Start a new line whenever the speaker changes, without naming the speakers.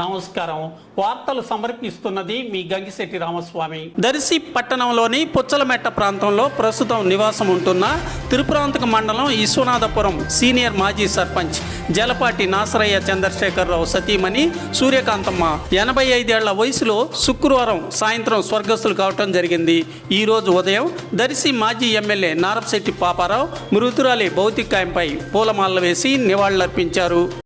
నమస్కారం. వార్తలు సమర్పిస్తున్నది మీ గంగిశెట్టి రామస్వామి. దర్శి పట్టణంలోని పుచ్చలమెట్ట ప్రాంతంలో ప్రస్తుతం నివాసం ఉంటున్న తిరుప్రాంతక మండలం విశ్వనాథపురం సీనియర్ మాజీ సర్పంచ్ జలపాటి నాసరయ్య చంద్రశేఖరరావు సతీమణి సూర్యకాంతమ్మ. ఎనభై ఐదేళ్ళ వయసులో శుక్రవారం సాయంత్రం స్వర్గస్థులు కావటం జరిగింది. ఈ రోజు ఉదయం దర్శి మాజీ ఎమ్మెల్యే నారపశెట్టి పాపారావు మృతురాలి భౌతికాయంపై పూలమాలలు వేసి నివాళులర్పించారు.